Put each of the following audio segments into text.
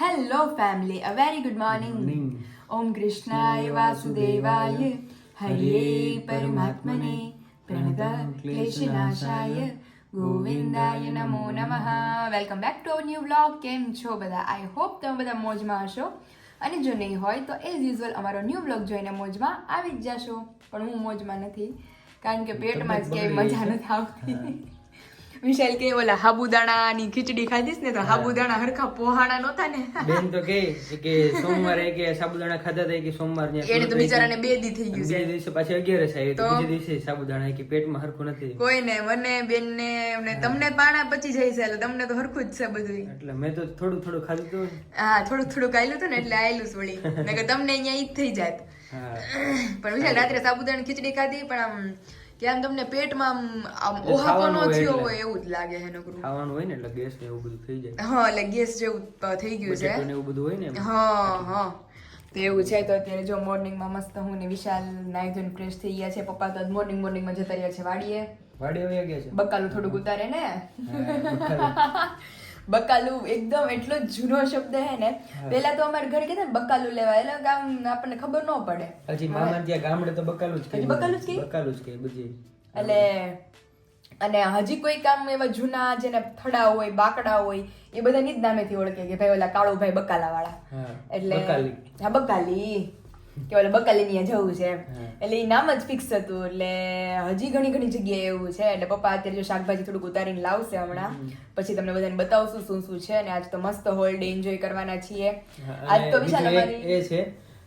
Hello family a very good morning. ઓમ કૃષ્ણાય વાસુદેવાય હરે પરમાત્મને પ્રણત ક્લેશનાશાય ગોવિંદાય નમો નમઃ welcome back to new vlog કેમ છો બધા આઈ હોપ તમે બધા મોજમાં હશો અને જો નહીં હોય તો એઝ યુઝ્યુઅલ અમારો ન્યૂ વ્લોગ જોઈને મોજમાં આવી જ જશો પણ હું મોજમાં નથી કારણ કે પેટમાં જ ક્યાંય મજા નથી આવતી વિશાલ કે ઓલા સાબુદાણાની ખીચડી ખાધીસ ને તો હાબુદાણા હરખા પોહાણા નહોતા ને બેન તો કે કે સોમવારે કે સાબુદાણા ખાધા હતા કે સોમવાર એને તો બિચારાને બે દી થઈ ગયું બે દિવસે પાછી અગિયારસ આવી તો તો? બીજે દિવસે સાબુદાણા કે પેટમાં હરખું નથી. કોઈને મને બેનને અને તમને પાણા પચી જાય છે એટલે તમને તો હરખું જ છે બધું એટલે મેં તો થોડું થોડું ખાધું તો. હા થોડું થોડું આયલું હતું ને એટલે આયેલું વળી. નકર તમને અહીંયા ઈ થઈ જાત. પણ વિશાલ રાત્રે સાબુદાણા ખીચડી ખાધી પણ આમ કે આમ તમને પેટમાં આમ ન થયો હોય એવું જ લાગે છે નકરું. ખાવાનું હોય ને એટલે ગેસ ને એવું બધું થઈ જાય. હા એટલે ગેસ જેવું થઈ ગયું છે. એવું બધું હોય ને હા હા. તો એવું છે તો અત્યારે જો મોર્નિંગમાં મસ્ત હું ને વિશાલ નાઈ ધોઈને ફ્રેશ થઈ ગયા છે. પપ્પા તો મોર્નિંગ મોર્નિંગમાં જતા રહ્યા છે વાડીએ. વાડી આવી ગયા છે. બકાલું થોડુંક ઉતારે ને. બકાલું. એકદમ એટલો જૂનો શબ્દ હે ને. પેલા તો અમારે ઘર કહેતા ને બકાલું લેવા. એટલે ગામ આપણને ખબર ન પડે. હજી મામા ત્યાં ગામડે તો બકાલુ જ કહે બકાલુ જ કહે? બકાલુ જ કહે બધી. એટલે અને હજી કોઈ કામ એવા જૂના જેને થડા હોય બાકડા હોય એ બધાની જ નામેથી ઓળખે કે ભાઈ ઓલા કાળુભાઈ બકાલા વાળા એટલે. હા બકાલી. કે ઓલે બકાલી ની જવું છે એમ. એટલે એ નામ જ ફિક્સ હતું એટલે હજી ઘણી ઘણી જગ્યાએ એવું છે. એટલે પપ્પા અત્યારે જો શાકભાજી થોડુંક ઉતારીને લાવશે હમણાં. પછી તમને બધાને બતાવશું શું શું છે અને આજ તો મસ્ત હોલ ડે એન્જોય કરવાના છીએ. આજ તો વિશાલ અમારી એ છે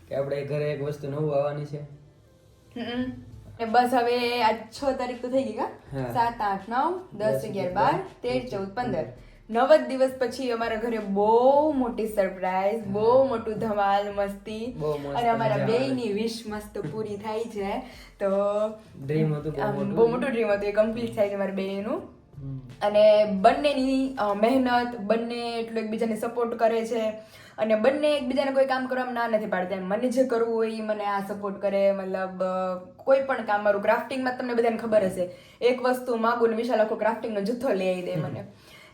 કે આપણે ઘરે એક વસ્તુ નવું આવવાની છે. ને બસ હવે આજ છ તારીખ તો થઈ ગઈ કા. સાત આઠ નવ દસ અગિયાર બાર તેર ચૌદ, પંદર. નવ જ દિવસ પછી અમારા ઘરે બહુ મોટી સરપ્રાઈઝ બહુ મોટું ધમાલ મસ્તી. અને અમારા મજા બે ની વિશ મસ્ત પૂરી થાય છે. તો ડ્રીમ હતું બહુ મોટું. ડ્રીમ હતું. એ કમ્પ્લીટ થાય છે મારા બેયનું. નું અને બંનેની મહેનત બંને એટલું એકબીજાને સપોર્ટ કરે છે. અને બંને એકબીજાને કોઈ કામ કરવામાં ના નથી પાડતા. મને જે કરવું હોય એ મને આ સપોર્ટ કરે. મતલબ કોઈ પણ કામ મારું ક્રાફ્ટિંગમાં તમને બધાને ખબર હશે. એક વસ્તુ માગું ને વિશાલ આખો ક્રાફ્ટિંગનો જથ્થો લઈ દે મને.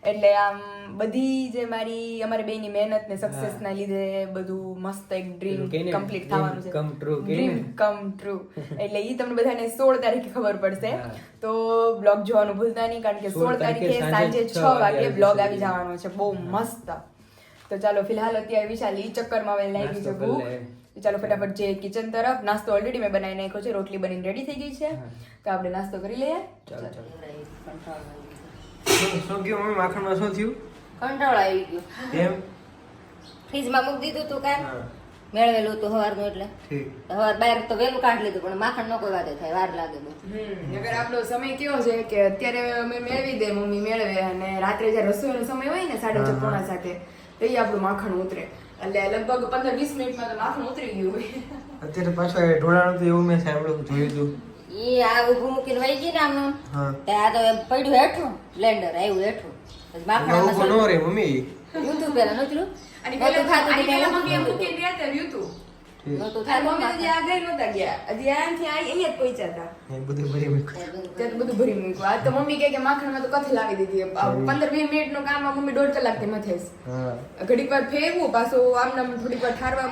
એટલે આમ બધી જે મારી અમારે બેની મહેનત ને સક્સેસ ના લીધે બધું મસ્ત એક ડ્રીમ કમ્પ્લીટ થવાનું છે. Come true dream come true એટલે ઈ તમને બધાને સોળ તારીખે ખબર પડશે. તો બ્લોગ જોવાનું ભૂલતા નહીં કારણ કે 16 સોળ તારીખે સાંજે સાંજે છ છ વાગે વાગે બ્લોગ આવી જવાનો છે. બહુ મસ્ત. તો ચાલો ફિલહાલ અત્યારે વિશાલ ઈ ચક્કરમાં વેલ લાગી છે ભૂખ. ચાલો ફટાફટ જે કિચન તરફ. નાસ્તો ઓલરેડી મેં બનાવી નાખ્યો છે. રોટલી બનીને રેડી થઈ ગઈ છે. તો આપણે નાસ્તો કરી લઈએ. ચાલો. ચાલો. શું થયું મમ્મી? માખણમાં શું થયું? કંટાળો આવી ગયો. કેમ ફ્રીજમાં મૂકી દીધું તું હા, મેળવેલું હતું સવારનું એટલે. સવાર બહાર તો વહેલું કાઢ લીધું પણ માખણ ન કોઈ વાતે થાય વાર લાગે બહુ. અગર નગર આપણો સમય કેવો છે કે અત્યારે અમે મેળવી દે મમ્મી મેળવે અને રાત્રે જ્યારે રસોઈનો સમય હોય ને સાડા છ પોણા સાથે તો એ આપણું માખણ ઉતરે. એટલે લગભગ પંદર વીસ મિનિટમાં તો માખણ ઉતરી ગયું હોય. અત્યારે પાછું ઢોળાણું તો એવું મેં સાંભળ્યું જોયું હતું ઈ આ ઊભું મૂકીને વહી ગઈ ને આમનું તે આ તો એમ પડ્યું હેઠું બ્લેન્ડર આવ્યું હેઠું. પછી માખણ નવું રે મમ્મી. યુટ્યુબ પેલા નહોતું અને પેલા થાતું કે પેલા મમ્મી મૂકીને રહ્યા હતા રહ્યું હતું. ઠીક. નહોતું અને થાતું મમ્મી હજી આગળ નહોતા ગયા. હજી આનાથી આ અહીંયા જ પહોંચ્યા હતા. એ બધું ભરી મૂક્યું. માખણ. તો બધું ભરી મૂક્યું. આ તો મમ્મી કહે કે માખણમાં તો કથે લાવી દીધી. પંદર વીસ મિનિટનું કામ આ મમ્મી દોઢ કલાકથી મથે ઘડીક વાર ફેરવું પાછું આમ થોડીક વાર ઠારવા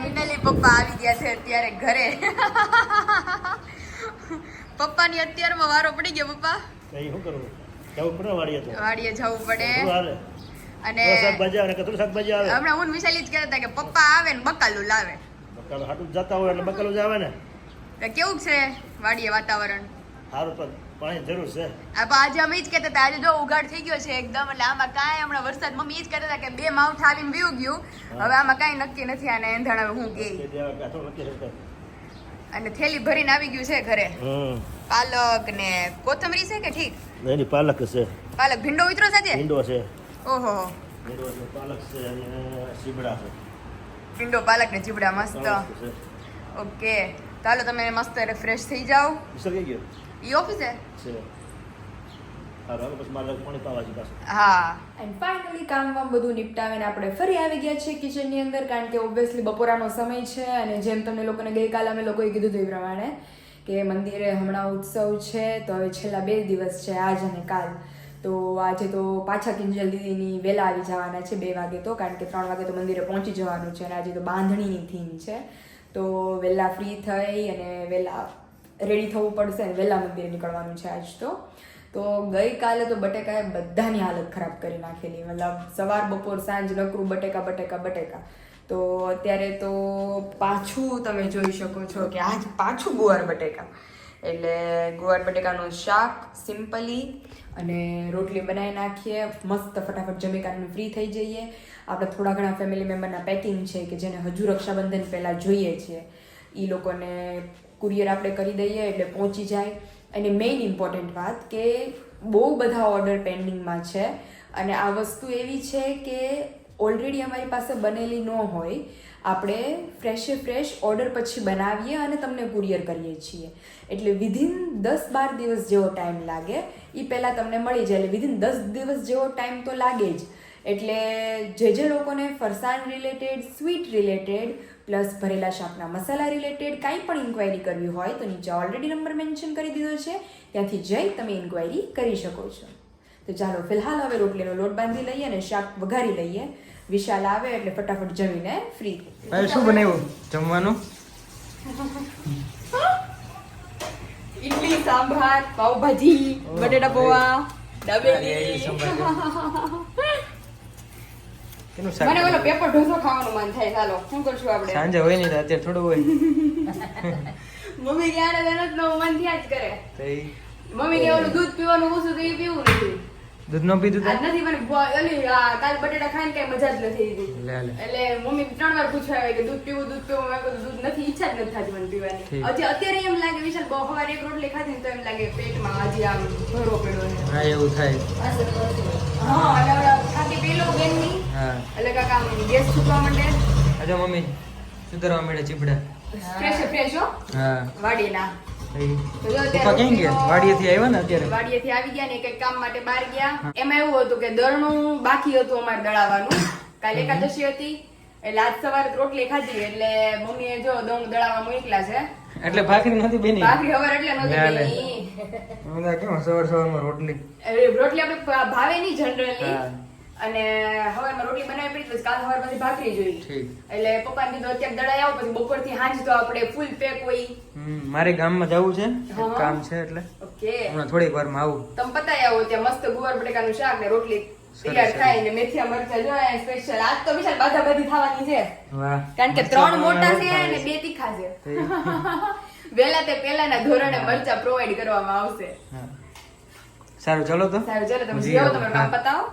પપ્પા આવી ગયા છે અત્યારે ઘરે. પપ્પાની અત્યારમાં વારો પડી ગયો પપ્પા? કઈ શું કરવું? જવું પડે વાડીએ તો. વાડીએ જવું પડે. અને શાકભાજી આવે કતરું શાકભાજી આવે? હમણાં હું ને વિશાલી જ કહેતા કે પપ્પા આવે ને બકાલું લાવે. બકાલો હાટું જતા હોય એટલે બકાલું જ આવે ને. કેવું છે વાડીએ વાતાવરણ? સારું પણ પાણી જરૂર છે. આ આજે અમે જ કહેતા હતા આજે જો ઉઘાડ થઈ ગયો છે એકદમ એટલે આમાં કાંઈ હમણાં વરસાદ મમ્મી જ કહેતા હતા કે બે માઉથ આવીને વીવું ગયું. હવે આમાં કાંઈ નક્કી નથી આને એંધાણ હું શકતા. અને થેલી ભરીને આવી ગયું છે ઘરે. હમ. પાલક ને કોથમરી છે કે ઠીક? નહીં પાલક છે. પાલક ભીંડો ઉતરો સાથે? ભીંડો છે. ઓહો. ભીંડો છે પાલક છે અને ચીબડા છે. ભીંડો પાલક ને ચીબડા મસ્ત. ઓકે. ચાલો તમે મસ્ત ફ્રેશ થઈ જાઓ. સર કે ગયો? ઈ ઓફિસે છે. હા. એન્ડ ફાઇનલી કામ વામ બધું નિપટાવીને આપણે ફરી આવી ગયા છીએ કિચનની અંદર કારણ કે ઓબ્વિયસલી બપોરાનો સમય છે અને જેમ તમને લોકોને ગઈકાલે અમે લોકોએ કીધું હતું એ પ્રમાણે. કે મંદિરે હમણાં ઉત્સવ છે, તો હવે છેલ્લા બે દિવસ છે, આજ અને કાલ. તો આજે તો પાછા કિંજલ દીદીની વહેલા આવી જવાના છે બે વાગે તો, કારણ કે ત્રણ વાગે તો મંદિરે પહોંચી જવાનું છે અને આજે તો બાંધણીની થીમ છે. તો વહેલા ફ્રી થઈ અને વહેલા રેડી થવું પડશે અને વહેલા મંદિરે નીકળવાનું છે આજ તો. તો ગઈકાલે તો બટેકાએ બધાની હાલત ખરાબ કરી નાખેલી. મતલબ સવાર બપોર સાંજ નકરું બટેકા બટેકા બટેકા. તો અત્યારે તો પાછું તમે જોઈ શકો છો કે આજ પાછું ગુવાર બટેકા. એટલે ગુવાર બટેકાનું શાક સિમ્પલી અને રોટલી બનાવી નાખીએ. મસ્ત ફટાફટ જમી કાઢીને ફ્રી થઈ જઈએ. આપણે થોડા ઘણા ફેમિલી મેમ્બરના પેકિંગ છે કે જેને હજુ રક્ષાબંધન પહેલાં જોઈએ છે. એ લોકોને કુરિયર આપણે કરી દઈએ એટલે પહોંચી જાય. અને મેઇન ઇમ્પોર્ટન્ટ વાત કે બહુ બધા ઓર્ડર પેન્ડિંગમાં છે. અને આ વસ્તુ એવી છે કે ઓલરેડી અમારી પાસે બનેલી ન હોય, આપણે ફ્રેશે ફ્રેશ ઓર્ડર પછી બનાવીએ અને તમને કુરિયર કરીએ છીએ. એટલે વિધિન દસ બાર દિવસ જેવો ટાઈમ લાગે એ પહેલાં તમને મળી જાય. એટલે વિધિન દસ દિવસ જેવો ટાઈમ તો લાગે જ. એટલે જે જે લોકોને ફરસાણ રિલેટેડ સ્વીટ રિલેટેડ પ્લસ ભરેલા શાકના મસાલા રિલેટેડ કાંઈ પણ ઇન્ક્વાયરી કરવી હોય, તો નીચે ઓલરેડી નંબર મેન્શન કરી દીધો છે. ત્યાંથી જઈ તમે ઇન્ક્વાયરી કરી શકો છો. તો ચાલો ફિલહાલ હવે રોટલીનો લોટ બાંધી લઈએ અને શાક વઘારી લઈએ. વિશાલ આવે એટલે ફટાફટ જમીને ફ્રી શું બનાવ્યું? જમવાનું? ઇડલી સાંભાર પાવભાજી બટેટા પૌવા મને ઓલો પેપર ઢોસો ખાવાનું મન થાય ચાલો શું કરશું આપણે? સાંજે હોય નહીં અત્યારે થોડું હોય. મમ્મી ક્યારે તરત નો મન થયા જ કરે મમ્મી કે ઓલું દૂધ પીવાનું ઓછું તો એ પીવું નથી. દૂધ નો પીધું આજ નથી પણ ઓલી કાલ બટેટા ખાઈને કઈ મજા જ નથી એટલે મમ્મી ત્રણ વાર પૂછાય કે દૂધ પીવું દૂધ પીવું? મેં કીધું દૂધ નથી ઈચ્છા જ નથી થતી મને પીવાની. હજી અત્યારે એમ લાગે વિશાલ બહુ સવારે એક રોટલી ખાધી ને તો એમ લાગે પેટમાં હજી આમ ભરો પડ્યો હા એવું થાય. હા એટલે ખાતી પેલો બેનની. હા. એટલે કાકા ગેસ છૂટવા માંડે. અજો મમ્મી સુધારવા મળે ચીપડા? ફ્રેશ ફ્રેશ હો? હા. વાડીના. ઈ. તો જો પપ્પા અત્યારે ક્યાં ગયા? વાડીએથી આવ્યા ને અત્યારે? વાડીએથી આવી ગયા ને કઈ કામ માટે બહાર ગયા. એમાં એવું હતું કે દળનું બાકી હતું અમારે દળાવવાનું. કાલે એકાદશી હતી. એટલે આજ સવારે રોટલી ખાધી. એટલે મમ્મીએ જો દમ દળાવવા મોકલા છે. એટલે ભાખરી નથી બેની? ભાખરી હવાર એટલે. બની. કેમ સવાર સવારમાં રોટલી? રોટલી આપણે ભાવે નહીં જનરલી. અને હવારમાં રોટલી બનાવી પડી કાલ સવાર પછી ભાખરી જોઈ એટલે પપ્પાને કીધું અત્યારે દડાઈ આવો પછી બપોરથી હાંજ તો આપણે ફૂલ પેક હોય. મારે ગામમાં જવું છે. કામ છે એટલે. ઓકે. હું થોડીક વારમાં આવું. તમે પતાઈ આવો ત્યાં મસ્ત ગુવાર બટેકાનું શાક ને રોટલી તૈયાર થાય ને મેથીયા મરચા જોયા સ્પેશિયલ આજ તો વિશાલ બાધા બધી થવાની છે. કારણ કે ત્રણ મોટા છે અને બે તીખા છે. વેલા તે પેલાના ધોરણે મરચા પ્રોવાઈડ કરવામાં આવશે. સારું ચલો તો. સારું ચલો તમે જી જેવો કામ પતાવો.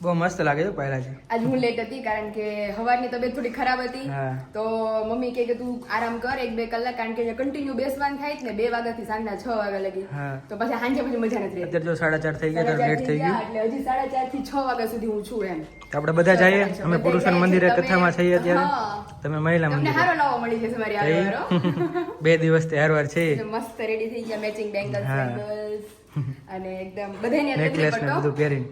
બહુ મસ્ત લાગે છે પહેલા છે આજ હું લેટ હતી કારણ કે હવારની તબિયત થોડી ખરાબ હતી. તો મમ્મી કહે કે તું આરામ કર એક બે કલાક કારણ કે કન્ટિન્યુ બેસવાનું થાય ને બે વાગ્યાથી સાંજના છ વાગ્યા લગી. તો પછી સાંજે પછી મજા નથી અત્યારે જો સાડા ચાર થઈ ગયા લેટ થઈ ગયા, એટલે હજી સાડા ચારથી છ વાગ્યા સુધી હું છું એમ. આપણે બધા જઈએ? અમે પુરુષન મંદિરે કથામાં છીએ અત્યારે. તમે મહિલા તમને હારો લાવો મળી જશે મારી હારો. બે દિવસ તહેવાર છે. મસ્ત રેડી થઈ ગયા મેચિંગ બેંગલ્સ બેંગલ્સ અને એકદમ બધાયને નેકલેસ ને બધું પહેરીને.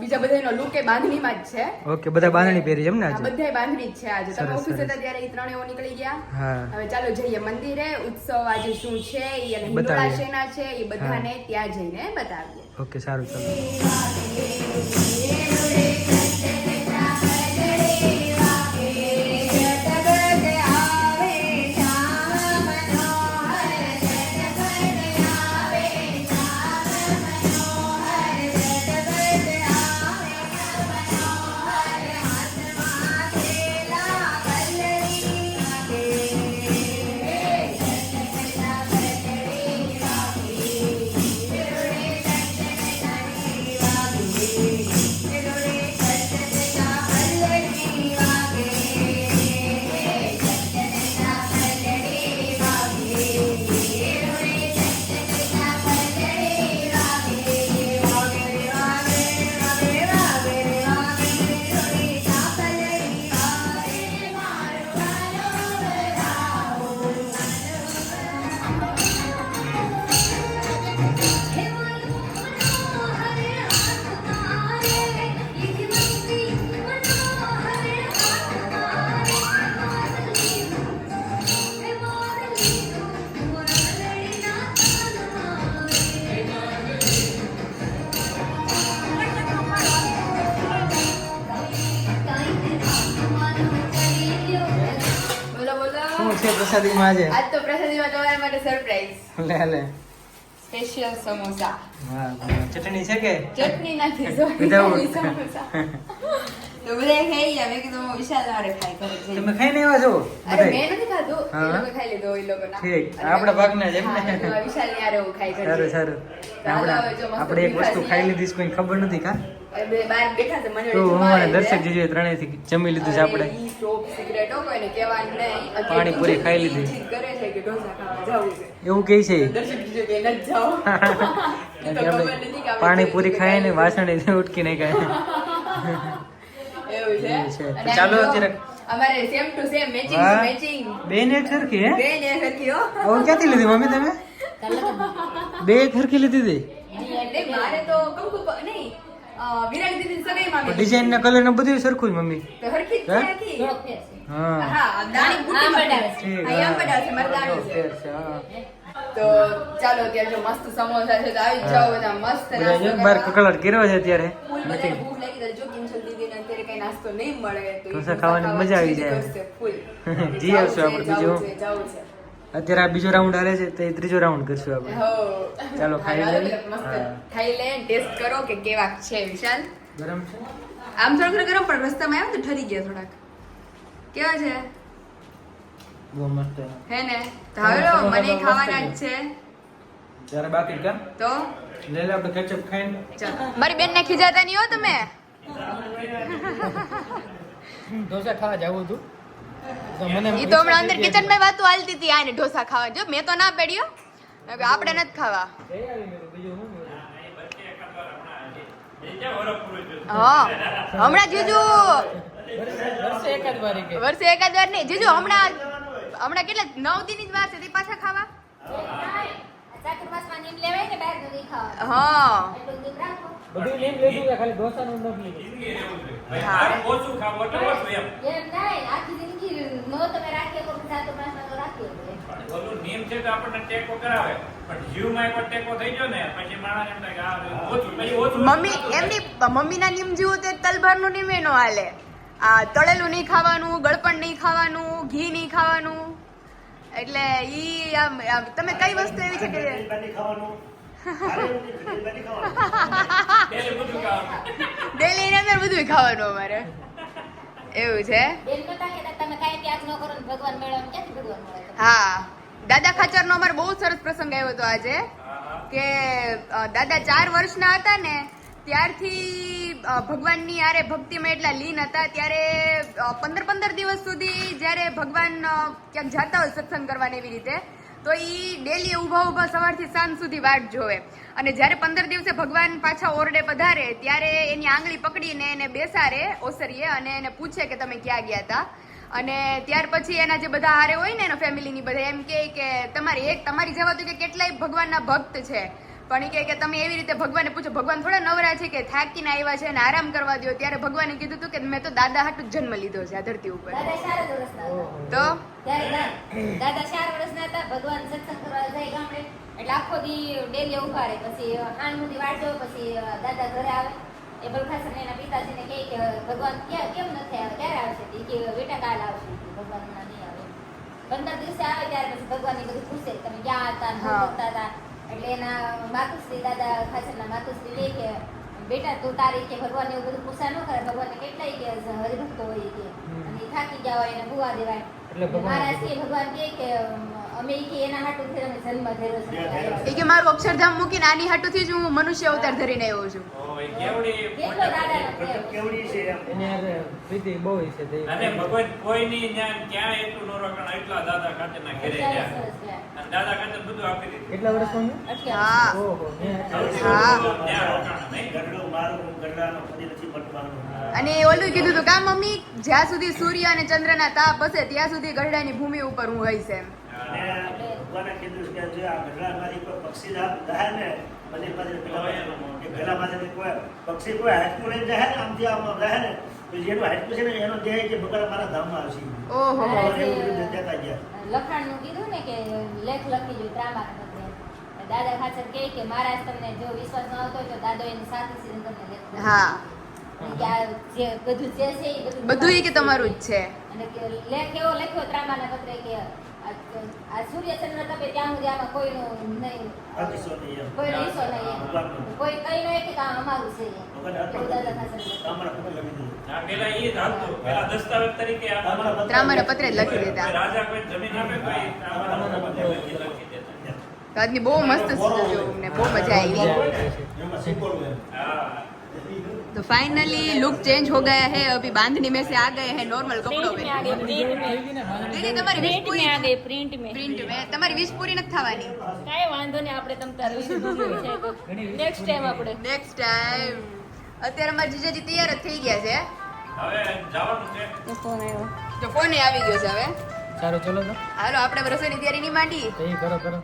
બીજા બધાનો લુક એ બાંધણીમાં જ છે. ઓકે બધા બાંધણી પહેરી છે એમ ને આજે? બધાય બાંધણી જ છે આજે. તમે ઓફિસે હતા ત્યારે એ ત્રણેય નીકળી ગયા. હા. હવે ચાલો જઈએ મંદિરે. ઉત્સવ આજે શું છે એ અને બતાવીએ. શેના છે એ બધાને ત્યાં જઈને બતાવીએ. ઓકે સારું ચલો. આજે. આજ તો પ્રસાદીમાં તમારા માટે સરપ્રાઈઝ લે લે. સ્પેશિયલ સમોસા. વાહ ચટણી છે કે? ચટણી નથી સમોસા. તો બધા ખાઈ ગયા મેં કીધું વિશાલ મારે ખાઈ કરે. તમે ખાઈ આવ્યા છો? અરે મેં નથી ખાધું. એ લોકો ખાઈ લીધો એ લોકોના. ઠીક. અને આપણા ભાગના જ એમ ને? વિશાલની એવું હું ખાઈ કરે સારું. સારું આપણે આપણે એક વસ્તુ ખાઈ લીધી કોઈ ખબર નથી કા? દર્શક જીજુએ ત્રણેયથી જમી લીધું છે આપણે. પાણીપુરી ખાઈ લીધી. જીદ કરે છે કે ઢોસા ખાવા જાવું છે. એવું કે છે જીજુ પાણીપુરી જીદ ખાય ને. વાસણ ઉટકી નહીં ખાય ચાલો અત્યારે- અમારે same to same matching matching બેન એક સરખી હે? બે ને સરખી હો. ક્યાંથી લીધી મમ્મી તમે? બે સરખી લીધી હતી? એટલે મારે તો કંકુ નહીં. અ, વિરાટ દીદી સગાઈમાં મેં ડિઝાઇન ના કલર ને બધું સરખું જ મમ્મી તો હરખી જ છે હે? હા હા દાણી બુટી આમ છે. હા, આમ. છે, મારે દાણી છે. હા. તો ચાલો અત્યારે જો મસ્ત સમોસા છે તો આવી જાઓ બધા મસ્ત નાસ્તો એક બાર કરવા. કર્યો છે અત્યારે ફૂલ ભૂખ લાગી તો જો કિંજલ દીદીને અત્યારે કઈ નાસ્તો નહીં મળે તો ઢોસા ખાવાની મજા આવી જાય. ફૂલ. જી જાવું આવશું આપણે જાવું બીજું. છે. અત્યારે આ બીજો રાઉન્ડ હાલે છે તો એ ત્રીજો રાઉન્ડ કરશું આપણે. ચાલો, ખાઈ હા. ખાઈ લે ટેસ્ટ કરો કે કેવા છે વિશાલ. ગરમ છે? આમ થોડા ગરમ પણ રસ્તામાં આવ્યો તો ઠરી ગયા થોડાક. કેવા છે? બહુ મસ્ત હે ને? તો હવે મને ખાવાના જ છે. જયારે બાકી કા? તો? લે લે આપણે કેચઅપ ખાઈને. ચાલો. મારી બેન ને ખીજાતા નહીં હો તમે. ઢોસા ખાવા જાવું હતું? ઈ તો હમણાં અંદર કિચનમાં વાતો હાલતી હતી આને ઢોસા ખાવા. જો મેં તો ના પડ્યો. આપણે નથી ખાવા. બીજું હા હમણાં જીજુ. વર્ષે એકાદ વાર નહીં. જીજુ હમણાં હમણાં કેટલા? નવ દિન જ વાર છે પાછા ખાવા. હા. બધું નથી લીધું હા એમ નહીં, આખી જિંદગી નો તમે રાખી શકો પણ ચાતુર્માસમાં તો રાખી એમ. નિયમ છે તો આપણને ટેકો કરાવે. પણ જીવમાં એકવાર ટેકો થઈ ગયો ને પછી માણસ એમ થાય કે આ ઓછું પછી ઓછું મમ્મી એમની મમ્મીના નિયમ જેવું તે તલભારનું નિયમ એનો હાલે. આ તળેલું નહીં ખાવાનું ગળપણ નહીં ખાવાનું ઘી નહીં ખાવાનું. એટલે ઈ આમ આમ તમે કઈ વસ્તુ એવી છે કે ખાવાનું. ડેલી ની અંદર બધું ખાવાનું અમારે. એવું છે? હા. દાદા ખાચરનો અમારે બહુ સરસ પ્રસંગ આવ્યો હતો આજે, કે દાદા ચાર વર્ષના હતા ને, ત્યારથી ભગવાનની આરે ભક્તિમાં એટલા લીન હતા, ત્યારે પંદર પંદર દિવસ સુધી જ્યારે ભગવાન ક્યાંક જાતા હોય સત્સંગ કરવાને એવી રીતે, તો એ ડેલી ઊભા ઊભા સવારથી સાંજ સુધી વાટ જોવે. અને જ્યારે પંદર દિવસે ભગવાન પાછા ઓરડે પધારે, ત્યારે એની આંગળી પકડીને એને બેસાડે ઓસરીએ અને એને પૂછે કે તમે ક્યાં ગયા હતા? અને ત્યાર પછી એના જે બધા હારે હોય ને એના ફેમિલીની બધા એમ કહે કે તમારી એક તમારી જેવા તો કે કેટલાય ભગવાનના ભક્ત છે. પણ એ કે તમે એવી રીતે ભગવાનને પૂછો ભગવાન થોડા નવરા છે કે થાકીને આવ્યા છે અને આરામ કરવા દો ત્યારે ભગવાને કીધું હતું કે મેં તો દાદા હાટુ જન્મ લીધો છે આ ધરતી ઉપર. તો દાદા ચાર વર્ષના હતા ભગવાન સત્સંગ કરવા જાય ગામડે. એટલે આખો દી ડેલી ઊભા રહે પછી હાન સુધી વાટ પછી દાદા ઘરે આવે. એ બલખાસન એના પિતાજીને કહે કે ભગવાન ક્યાં કેમ નથી આવે? ક્યારે આવશે કે બેટા કાલ આવશે ભગવાન ના નહીં આવે. પંદર દિવસે આવે ત્યારે પછી ભગવાન બધું પૂછે તમે ક્યાં હતા શું કરતા હતા? એટલે એના માતુશ્રી દાદા ખાસરના માતુશ્રી કહે કે બેટા તું તારી કે ભગવાન એવું બધું પૂછા ન કરે ભગવાનને કેટલાય કે હરિભક્તો હોય કે. અને થાકી ગયા હોય એને ભૂવા દેવાય. ભગવાન- મહારાજ કે ભગવાન કે અમે ઈ કે એના હાટુ થી અમે જન્મ ધર્યો છે. એ કે મારું અક્ષરધામ મૂકીને આની હાટુથી જ હું મનુષ્ય અવતાર ધરીને આવ્યો છું. અને એ કેવડી કેટલો દાદાનો પ્રેમ. એની હારે પ્રીતિ બહુ અને ભગવાન કોઈની જ્ઞાન ક્યાં એટલું ન રોકાણ એટલા દાદા ખાતરના ઘરે અત્યારે ગયા. અને દાદા ખાતર બધું આપી દીધું. કેટલા વર્ષ મમ્મી અઠ્યાવીસ. હા ઓહો મેં એ કીધું હતું કા જ્યાં અને ચંદ્રના તાપ હશે ત્યાં સુધી ગઢડાની ભૂમિ ઉપર હું હઈશ એમ. પક્ષી કોઈ હાથમાં લઈને જાય ને આમથી આમ જાય ને તો જેનું હાથમાં છે ને એનો દેહ કે ભગવાન મારા ધામમાં આવશે. ઓહો. બધું દેતા ગયા. લખાણનું કીધું ને કે લેખ લખી જો ત્રામા દાદા ખાચર કહે કે મહારાજ તમને જો વિશ્વાસ ન આવતો હોય તો દાદો એની સાથે સીધું તમને લેખ હા. કે આ જે બધું જે છે એ બધું બધું ઈ કે તમારું જ છે. અને કે લેખ એવો લખ્યો ત્રામાના પત્રે કે આ સૂર્યચંદ્ર સૂર્ય ચંદ્ર તપે ત્યાં સુધી આમાં કોઈનું નહીં. કોઈનો હિસ્સો નહીં કોઈ કઈ નહીં કે કામ અમારું છે. કોઈ કોઈ આજની બહુ મસ્ત બહુ મજા આવી એમાં symbol હોય. હા तो फाइनली लुक चेंज हो गया है अभी बांधनी में से आ गए हैं नॉर्मल कपड़ों प्रिंट में आ में गई प्रिंट में દીદી તમારી વીસ प्रिंट में आ પૂરી गई प्रिंट में પ્રિન્ટ में તમારી વીસ પૂરી નથી થવાની કાંઈ વાંધો નહીં આપણે તમ તારે નેક્સ્ટ ટાઈમ આપણે નેક્સ્ટ ટાઈમ અત્યારે અમારા જીજાજી તૈયાર જ થઈ ગયા છે હવે જવાનું છે ફોન આવ્યો જો ફોન આવી ગયો છે હવે સારું ચલો તો હાલો આપણે રસોઈની તૈયારી નહીં માંડી એ કરો કરો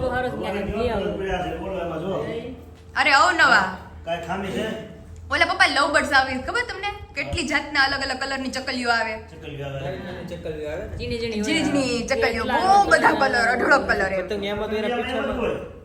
બહુ હારો એમાં. અરે અવનવા નવા. કાંઈ ખામી છે? ઓલા પપ્પા લવ બર્ડ્સ આવી ખબર તમને? કેટલી જાતના અલગ અલગ કલરની ચકલીઓ આવે. ચકલીઓ આવે. ઝીણી ઝીણી ચકલીઓ બહુ બધા કલર. અઢળક કલર એમ. પતંગિયામાં તો એના પીછામાં.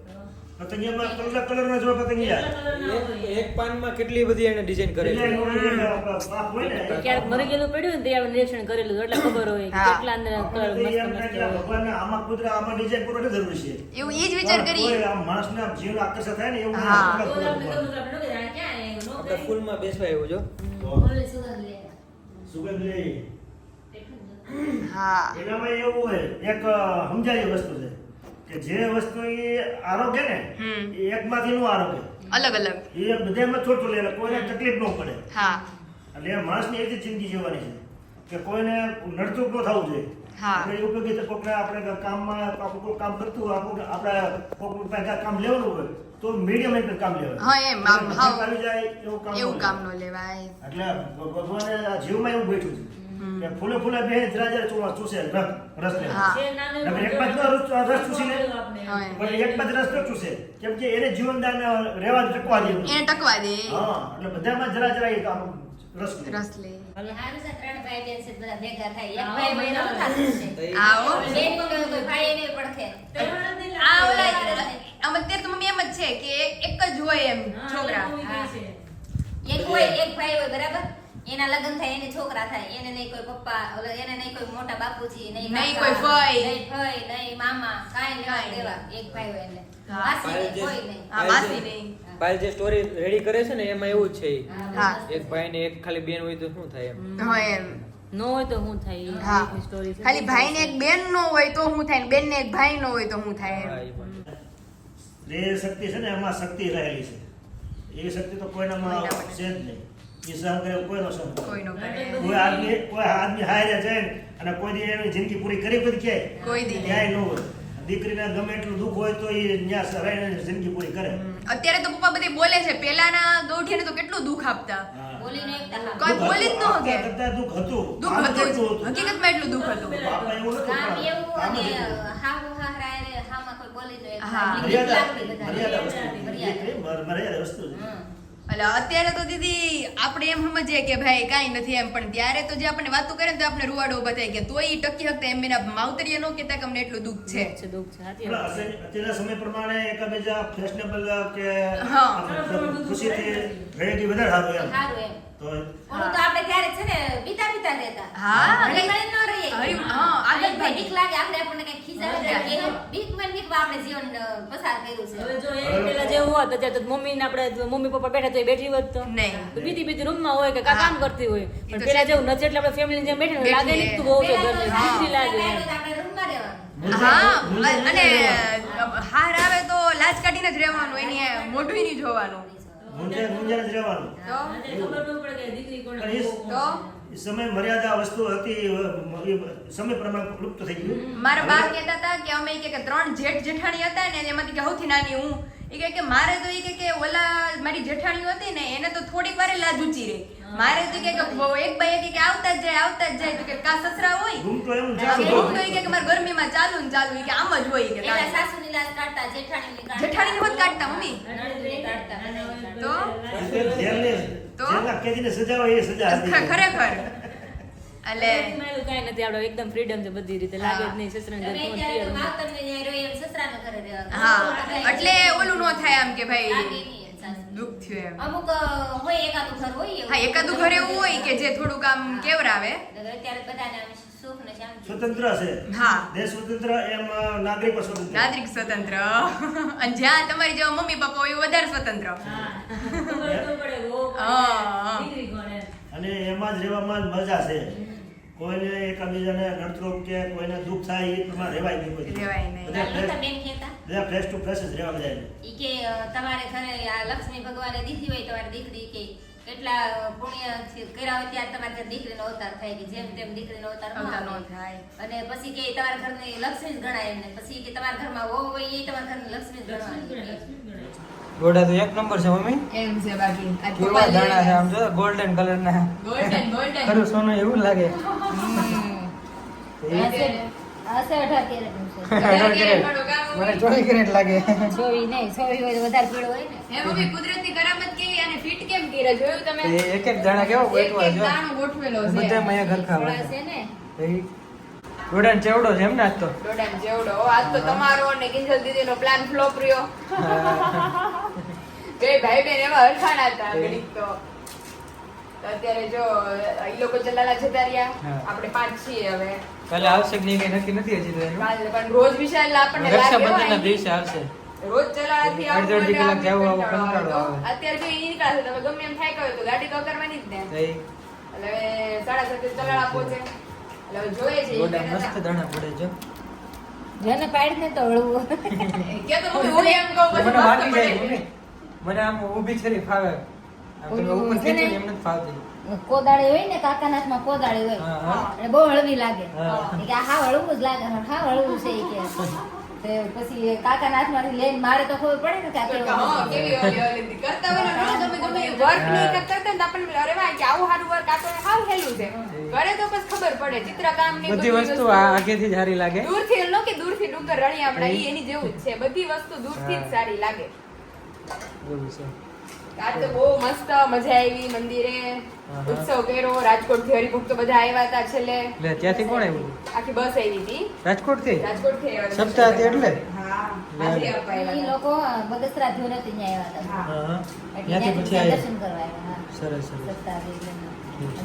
પતંગિયામાં કલર કલરના જો પતંગિયા. એક- એક પાનમાં કેટલી બધી એને ડિઝાઇન કરે છે ડિઝાઇન હોય ને, આપણા બાપ હોય ને, ક્યારેક મરી ગયેલું પડ્યું ને તે નિરીક્ષણ કરેલું એટલે ખબર હોય કેટલા અંદર કલર મસ્ત ભગવાનને આમાં કુદરા આમાં ડિઝાઇન કરવાની જરૂર છે. એવું એ જ વિચાર કરી આમ માણસના જીવન આકર્ષણ થાય ને એવું. આપણે ફૂલમાં બેસવા એવું જો. સુગંધ લે હા. એનામાં એવું હોય એક સમજાય વસ્તુ છે. કે જે વસ્તુ એ આરોગ્ય ને. એ એકમાંથી નું આરોગ્ય. અલગ અલગ. એ બધામાં થોડું લે કોઈને તકલીફ ન પડે. હા. એટલે માણસની એ રીતે જિંદગી જીવવાની છે કે કોઈને નડતું ન થવું જોઈએ. આપણે એવું ઉપયોગી છે કોકને આપણે કામમાં આપણું કામ કરતું આપણું આપણે કોકનું કામ લેવાનું હોય તો મીડિયમ એક કામ હા, એમ, હાવ. આવી જાય એવું કામ એવું કામ. નો લેવાય. એટલે ભગવાન જીવમાં એવું બેઠું છે. કે ફૂલે ફૂલે બે જરા જરા ચૂ- ચૂસે રસ રસ લે. હા. એક બાજુ રસ ચૂસી લે પણ એક બાજુ રસ ન ચૂસે કેમ કે એને જીવનદાન રહેવા ટકવા દે. એને ટકવા દે. હા એટલે બધામાં જરા જરા એક આમ રસ લે. રસ લે. અત્યારે તો મમ્મી એમ જ છે કે એક જ હોય એમ છોકરા. એક હોય એક ભાઈ હોય બરાબર? એના લગ્ન થાય એને છોકરા થાય એને નહીં કોઈ પપ્પા ઓલા એને નહીં કોઈ મોટા બાપુજી નહીં નહીં કોઈ ફઈ. નહીં ફઈ નહીં મામા કાઈ નહીં દેવા એક ભાઈ હોય એટલે કોઈ નહીં. નહીં. જે સ્ટોરી રેડી કરે છે ને એમાં એવું જ છે. એક ભાઈ ને એક ખાલી બેન હોય તો શું થાય એમ? હા એમ. નો હોય તો હું થાય સ્ટોરી ખાલી ભાઈને એક બેન નો હોય તો હું થાય ને બેન ને એક ભાઈ નો હોય તો હું થાય એમ. શક્તિ છે ને એમાં શક્તિ રહેલી છે. એ શક્તિ તો કોઈનામાં છે જ નહીં. એ કરે કોઈનો સહન કરે. કોઈ નો કરે. કોઈ આદમી કોઈ આદમી હારે જાય અને કોઈ દી એની જિંદગી પૂરી કરી બધી ક્યાંય? કોઈ દી. ક્યાંય ન હોય. દીકરીને ગમે એટલું દુઃખ હોય તો એ ન્યા સરાઈને જિંદગી પૂરી કરે. અત્યારે તો પપ્પા બધી બોલે છે પેલાના ગૌઠિયાને તો કેટલું દુઃખ આપતા. બોલીને કોઈ બોલી જ ન આપતા કરતા દુઃખ હતું. દુઃખ હતું? હકીકતમાં એટલું દુઃખ હતું. બાપા એવું નતું કામ એવું અને એટલું. હાહુ હાહરા હામાં કોઈ બોલી તો હા. મર્યાદા વસ્તુ. મર્યાદા. એટલે અત્યારે તો દીદી આપણે એમ સમજીએ કે ભાઈ કાંઈ નથી એમ પણ ત્યારે તો જે આપણે વાતો કરે ને તો આપણે રૂવાડો ઊભા થાય કે તોય ઈ ટકી શકતા એમ એના માવતરીએ નો કહેતા કે અમને એટલું દુઃખ છે. અત્યારના સમય પ્રમાણે એકબીજા ફેશનેબલ કે હા. ખુશીથી રહેતી વધારે સારું એમ. સારું તો આપણે ત્યારે છે ને બીતા બીતા રહેતા. હા. ઘડી ઘડી ન રહીએ. હરી- હા, આગળ અને બીક લાગે આપણે આપણને કઈ ખીજાવે કે બીકમાં ને આપણે જીવન પસાર કર્યું છે. હવે જો એ પેલા જેવું હોત અત્યારે તો મમ્મી ને આપણે મમ્મી પપ્પા બેઠા તો એ બેઠી હોત તો. નહીં. તો બીજી રૂમમાં હોય કે કા કામ કરતી હોય. પણ પેલા જેવું નથી એટલે આપણે ફેમિલી જેમ બેઠી હોય, લાગે નહીં કે બહુ તો ઘરની ખુશી લાગે પહેલા એમ. તો રહેવાનું. હા અને હાર આવે તો લાજ કાઢીને જ રહેવાનું એની મોઢું નહીં જોવાનું. મુંજે જ રહેવાનું. તો? સમય મર્યાદા વસ્તુ હતી સમય પ્રમાણે લુપ્ત થઈ ગયું. મારા બા કહેતા હતા કે અમે કે કે ત્રણ જેઠ જેઠાણી હતા ને એમાંથી કે સૌથી નાની હું. એ કે કે મારે તો એ કે કે ઓલા મારી જેઠાણીઓ હતી ને એને તો થોડીક વારે લાજ ઊંચી રહી. મારે તો કે એક ભાઈ એક કે આવતા જ જાય આવતા જ જાય. તો કે કા સસરા હોય? રૂમ તો એમ કે ચાલુ હું તો કે મારા મારે ગરમીમાં ચાલુ ને ચાલુ. કે આમ જ હોય કે એના સાસુ ની લાજ કાઢતા જેઠાણીની કાઢતા. જેઠાણીની હોત કાઢતા મમ્મી? તો? જેલને તો? જેલના કેદીને સજા હોય એ સજા હતી ખરેખર. એટલે એવું નથી આપણે એકદમ ફ્રીડમ છે બધી રીતે. લાગે જ નહીં સસરાને ઘર પહોંચી. હા એટલે ઓલું ન થાય આમ કે ભાઈ. દુઃખ થયું એમ. અમુક હોય એકાદું ઘર હોય હા એકાદું ઘર એવું હોય કે જે થોડુંક આમ કેવરાવે. અત્યારે બધાને આમ સુખ ને શાંતિ. સ્વતંત્ર છે. હા. દેશ સ્વતંત્ર એમ નાગરિકો સ્વતંત્ર. નાગરિક સ્વતંત્ર. અને જ્યાં તમારી જેવા મમ્મી પપ્પા હોય વધારે સ્વતંત્ર. અને એમાં જ રહેવામાં મજા છે. કોઈને એકબીજાને ગણતરૂપ કે કોઈને દુઃખ થાય એ પ્રમાણે રહેવાય નહીં કોઈ. રહેવાય નહીં. બધા ફ્રેશ- બેન કહેતા? બધા ફ્રેશ ટુ ફ્રેશ જ રહેવા જાય ઈ કે તમારે ઘરે આ લક્ષ્મી ભગવાને દીધી હોય તમારી દીકરી કે કેટલા પુણ્ય કર્યા હોય ત્યારે તમારે ઘરે દીકરીનો અવતાર થાય કે જેમ તેમ દીકરીનો અવતાર ન અવતાર થાય. અને પછી કે તમારા ઘરની લક્ષ્મી જ ગણાય એમને. પછી કે તમારા ઘરમાં હોવું હોય એ તમારા ઘરની લક્ષ્મી જ ગણવાની ગોડા તો એક નંબર છે મમ્મી. એમ છે બાકી. આ કેવા દાણા છે આમ જો ગોલ્ડન કલર ના. ગોલ્ડન ગોલ્ડન ખરું સોનું એવું લાગે. મને ચોવીસ કેરેટ લાગે. છોવી નહીં છોવી હોય વધારે પીળો હોય ને. હે મમ્મી કુદરતી કરામત કેવી અને ફિટ કેમ કર્યા? જોયું તમે? એક એક દાણા કેવો એક ગોઠવા જો. દાણો ગોઠવેલો છે. છે ને. એ ચેવડો છે એમ ને આજ તો? દોડામ ચેવડો. આજ તો તમારો અને કિંજલ દીદીનો પ્લાન ફ્લોપ રહ્યો. બે ભાઈ બેન એવા હરખાણા હતા ઘડીક તો. અત્યારે જો ઈ લોકો જલાલા જતા રહ્યા. આપણે પાંચ છીએ હવે. કાલે આવશે કે નહીં કઈ નક્કી નથી હજી તો કાલે પણ રોજ વિશાલ આપણને લાગે રક્ષાબંધનના દિવસે આવશે. રોજ ચલાળાથી અડધી અડધી આવું કલાક જવું આવું કંટાળો કંટાળો આવે. અત્યારે જો ઈ નીકળશે તમે ગમે એમ થાય કહો તો ગાડી તો કરવાની જ ને. એટલે સાડા સાતે જલાલા પહોંચે. એટલે હવે જોઈએ છે ઈ ગોડા બેન મસ્ત દાણા પડે જો જેને પાડી ને તો હળવું. કે તો હું એમ કહું મને વાગી જાય મને આમ ઊભી છરી ફાવે. આમ તમે ઓલું ઉપર છે ને? ખેંચો ને એમ નથી ફાવતી. કોદાળી હોય ને કાકાના હાથમાં કોદાળી હોય. એટલે બહુ હળવી લાગે. હા. કે આ હળવું જ લાગે હા હળવું છે કે. તે પછી કાકાના હાથમાંથી લઈને મારે તો ખબર પડે ને કે આ કેવું હા, છે. કેવી ઓલી ઓલી કરતા હોય ને એ કરતા ને આપણને અરે વાહ, કે આવું સારું વર્ક આ તો હાવ હેલું છે. ઘરે તો પછી ખબર પડે ચિત્રકામ ને બધી વસ્તુ આ આગેથી જ સારી લાગે. દૂરથી એમ કે દૂરથી ડુંગર રણી આપણા એની જેવું જ છે. બધી વસ્તુ દૂરથી જ સારી લાગે. એવું છે. આજ તો બહુ મસ્ત મજા આવી મંદિરે. ઉત્સવ કર્યો રાજકોટથી હરિભક્ત બધા આવ્યા હતા છેલ્લે. એટલે ત્યાંથી કોણ આવ્યું? આખી બસ આવી હતી. રાજકોટથી? રાજકોટથી આવ્યા સપ્તાહ હતી એટલે? હા. લોકો બગસરા આવ્યા હતા. ત્યાંથી પછી દર્શન કરવા આવ્યા સરસ સરસ.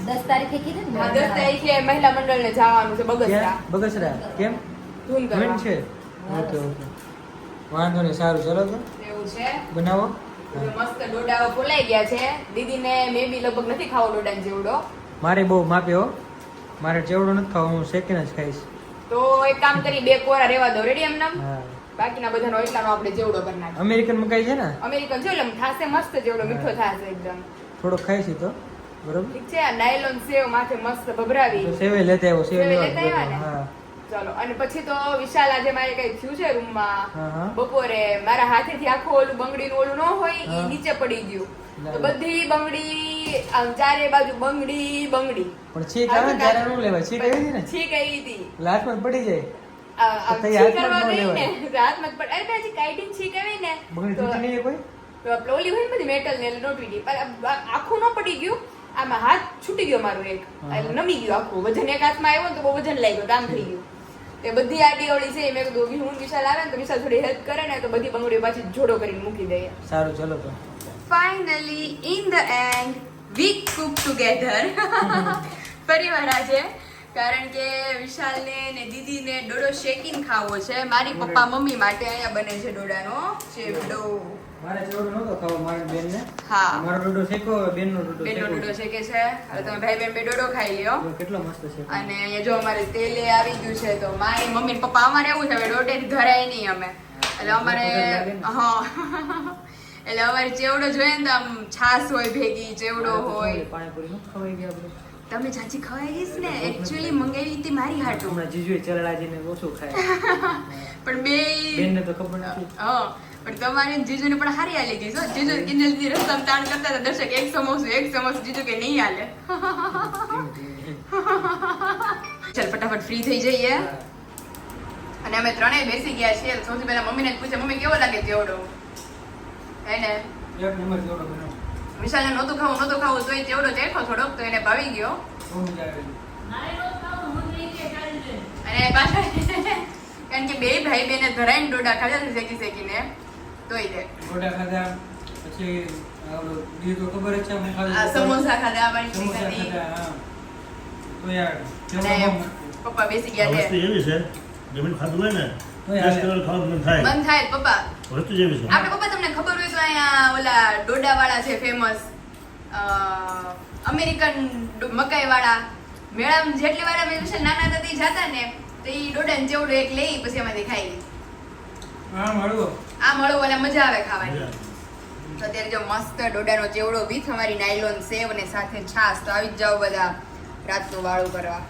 દસ તારીખે કીધું ને દસ તારીખે મહિલા મંડળ ને જવાનું છે બગસરા. બગસરા? કેમ? ધૂન ધૂન કરવા છે ઓકે ઓકે. વાંધો નહીં સારું. ચલો તો. એવું છે. બનાવો. મસ્ત ડોડા ફોલાઈ ગયા છે. દીદીને મે બી લગભગ નથી ખાવો ડોડાને જેવડો. મારે બહુ માપ્યો મારે જેવડો નથી ખાવો હું શેકીને જ ખાઈશ. તો એક કામ કરી બે કોરા રેવા દો રેડી એમ નામ બાકીના બધાનો એટલાનો આપણે જેવડો કરી નાખીએ. અમેરિકન મકાઈ છે ને? અમેરિકન છે એટલે થાશે મસ્ત જેવડો મીઠો થાશે એકદમ. થોડો ખાઈશ તો બરોબર? ઠીક છે આ નાયલોન સેવ માથે મસ્ત ભભરાવી. સેવ લેતા આવ્યો સેવે સેવે લેતા આવ્યા ને? હા. ચલો અને પછી તો વિશાલ આજે મારે કઈ થયું છે રૂમમાં. હા, હા. બપોરે મારા હાથેથી આખું ઓલું બંગડીનું ઓલું ન હોય એ નીચે પડી ગયું. તો બધી બંગડી આમ ચારે બાજુ બંગડી બંગડી. પણ છીક આવે ત્યારે ન લેવાય. છીક આવી હતી ને? છીક આવી હતી. લાસ્ટમાં પડી જાય. કરવા ગઈ ને અરે પછી છીક આવી ને બગડી કોઈ તો ઓલી હોય ને બધી મેટલ ને નો તૂટી આખું ન પડી ગયું. આમાં હાથ છૂટી ગયો મારો એક. એટલે નમી ગયું આખું. વજન એક હાથમાં આવ્યો ને તો બહુ વજન લાગ્યો કામ થઈ ગયું. તે બધી આડી ઓળી છે મેં કીધું હું વિશાલ આવે ને તો વિશાલ થોડી હેલ્પ કરે ને તો બધી બંગડીઓ પાછી જોડો કરીને મૂકી દઈએ. સારું ચલો તો. Finally in the end we cook together પરિવાર આજે. કારણ કે વિશાલને ને દીદીને ડોડો શેકીને ખાવો છે. મારી પપ્પા મમ્મી માટે અહીંયા બને છે ડોડાનો ચેવડો મારે ચેવડો નતો ખાવો મારી બેનને. હા. મારો ડોડો શેકો બેનનો ડોડો બેનનો ડોડો શેકે છે. હવે તમે ભાઈ બેન બે ડોડો ખાઈ લ્યો. કેટલો મસ્ત છે અને અહીંયા જો અમારે તેલે આવી ગયું છે તો મારી મમ્મી પપ્પા અમારે એવું છે હવે ડોડે ધરાય નહીં અમે. એટલે અમારે હા. એટલે અમારે ચેવડો જોઈએ ને તો આમ છાસ હોય ભેગી ચેવડો હોય પાણીપુરી નું ખવાઈ ગયા આપણે. તમે જાજી ખવાઈ ગઈશ ને? એકચ્યુઅલી મંગાવી હતી મારી હાટુ. હમણાં જીજુએ ચરડાજીને ઓછું ખાય. પણ બે બેનને તો ખબર નથી. હા પણ તમારે જીજુને પણ હારી હાલી ગઈ છો જીજુ કિંજલ દી રસ્તામાં તાણ કરતા હતા દર્શક એક સમોસું એક સમોસું જીજુ કે નહીં હાલે ચાલ ફટાફટ ફ્રી થઈ જઈએ. અને અમે ત્રણેય બેસી ગયા છીએ. સૌથી પહેલા મમ્મીને પૂછે મમ્મી કેવો લાગે જેવડો? હે ને? એક નંબર જેવડો બન્યો. વિશાલને નહોતું ખાવું નહોતું ખાવું તોય તેવડો ચેખો થોડોક તો એને ભાવી ગયો. અને પાછળ કારણ કે બે ભાઈ બેને ધરાઈને ડોડા ખાધા છે શેકી શેકીને તોય તે. ડોડા ખાધા પછી આ તો ખબર છે હું ખાધું સમોસા ખાધા પાણી ખાધી તો યાર અને પપ્પા બેસી ગયા છે. એવી છે જમીન ખાધું હોય ને થાય. મન થાય પપ્પા. વસ્તુ જેવી છે. આપણે પપ્પા તમને ખબર હોય તો અહીંયા ઓલા ડોડા વાળા છે ફેમસ અમેરિકન મકાઈ વાળા મેળા જેટલી વાર અમે વિશે નાના હતા તે જાતા ને તો એ ડોડા ને જેવડો એક લઈ પછી એમાંથી ખાઈ હા મળવો આ મળો ઓલા મજા આવે ખાવાની. તો અત્યારે જો મસ્ત ડોડાનો ચેવડો વિથ અમારી નાયલોન સેવ અને સાથે છાશ. તો આવી જ જાઓ બધા રાતનું વાળું કરવા.